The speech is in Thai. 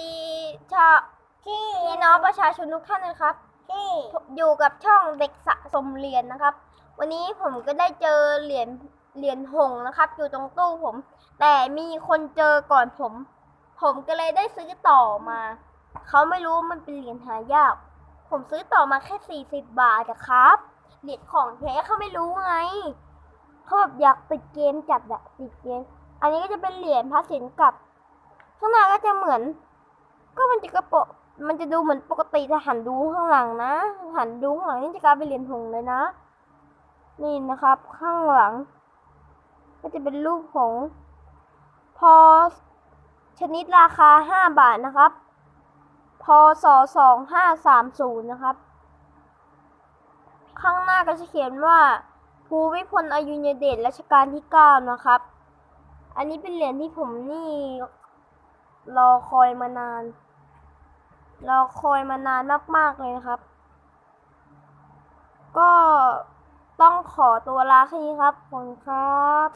ดีชาพี่น้องประชาชนทุกท่านนะครับที่อยู่กับช่องเด็กสะสมเหรียญนะครับ วันนี้ผมก็ได้เจอเหรียญเหรียญหงนะครับ อยู่ตรงตู้ผม แต่มีคนเจอก่อนผม ผมก็เลยได้ซื้อต่อมา เขาไม่รู้มันเป็นเหรียญหายาก ผมซื้อต่อมาแค่สี่สิบบาทอะครับ เหรียญของแท้เขาไม่รู้ไงเขาแบบอยากติดเกมจัดอะติดเกม อันนี้ก็จะเป็นเหรียญพระสินกับข้างหน้าก็จะเหมือน ก็มันจะกระโปะมันจะดูเหมือนปกติถ้าหันดูข้างหลังนะ หันดูข้างหลังนี่จะกลายเป็นเหรียญหงเลยนะ นี่นะครับ ข้างหลัง ก็จะเป็นรูปหงพอชนิดราคาห้าบาทนะครับ พศสองห้าสามศูนย์นะครับ ข้างหน้าก็จะเขียนว่า ภูมิพลอดุยเดชรัชกาลที่เก้านะครับ อันนี้เป็นเหรียญที่ผมนี่ รอคอยมานาน รอคอยมานานมาก ๆ เลยนะครับ ก็ต้องขอตัวลาแค่นี้ครับขอบคุณครับ